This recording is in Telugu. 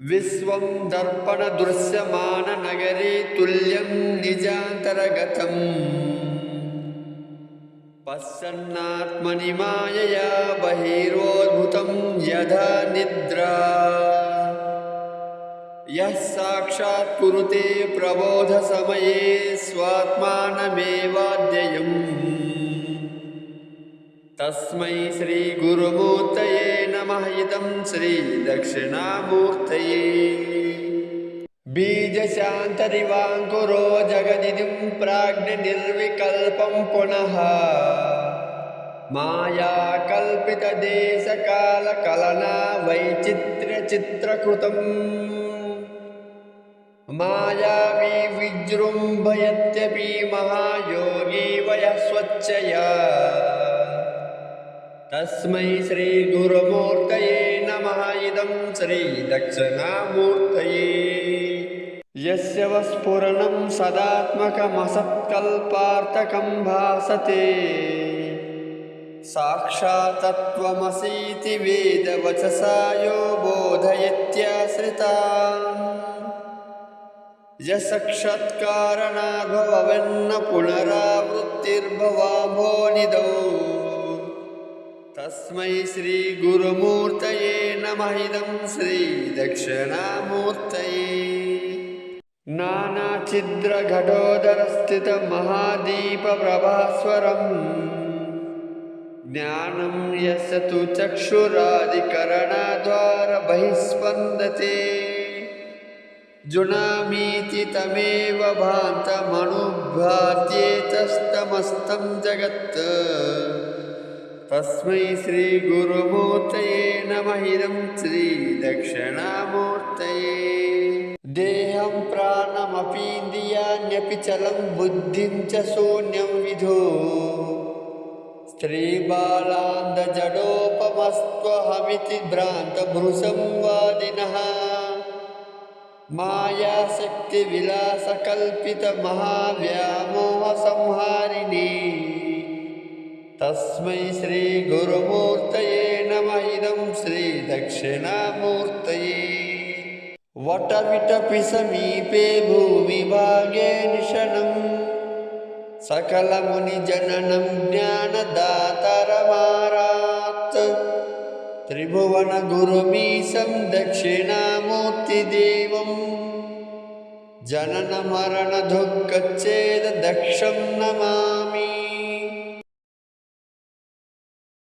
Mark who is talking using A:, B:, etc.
A: విశ్వం దర్పణ దృశ్యమాన నగరీ తుల్యం నిజాంతరగతం పశ్యన్నాత్మని మాయయా బహిరోద్భుతం యథా నిద్రా యः సాక్షాత్ కురుతే ప్రబోధ సమయే స్వాత్మానమేవాద్యయం తస్మై శ్రీ గురుమూర్తయే నమః. ఇదం శ్రీ దక్షిణామూర్తయే. బీజశాంతరివాంకురో జగదిదిం ప్రాజ్ఞ నిర్వికల్పం పునః. మాయా కల్పిత దేశకాల కలనా వైచిత్ర్య చిత్రకృతం. మాయావీ విజృంభయత్యపి మహాయోగీ వయస్వచ్చయా తస్మై శ్రీ గురుమూర్తయే నమ ఇదం శ్రీ దక్షిణామూర్తయే యస్య వస్ఫురణం సదాత్మకమసత్కల్పార్థకం భాసతే సాక్షాతత్వమసీతి వేదవచసా యో బోధయత్యాశ్రితా యసక్షత్కారణాభవన్న పునరావృత్తిర్భవాభో तस्मै श्रीगुरुमूर्तये नमः इदं श्रीदक्षिणामूर्तये। नानाछिद्रघटोदरस्थितमहादीपप्रभास्वरम् ज्ञानं यस्य तु चक्षुरादिकरणद्वार बहिःस्पन्दते जुनामीति तमेव भान्तमनुभात्येतस्तमस्तं जगत्। तस्मै श्रीगुरुमूर्तये न श्रीदक्षिणामूर्तये। देहं प्राणमपीन्द्रियाण्यपि चलं बुद्धिं च शून्यं विधो। स्त्रीबालान्दजडोपमस्त्वहमिति भ्रान्तभृसंवादिनः मायाशक्तिविलासकल्पितमहाव्यामोहसंहा तस्मै श्रीगुरुमूर्तये नम। इदं श्रीदक्षिणामूर्तये। वटविटपि समीपे भूमिभागे निशनं। सकलमुनिजननं ज्ञानदातरमारात्। त्रिभुवनगुरुमीशं दक्षिणामूर्तिदेवम् जनन मरणदुःखच्चेदक्षं न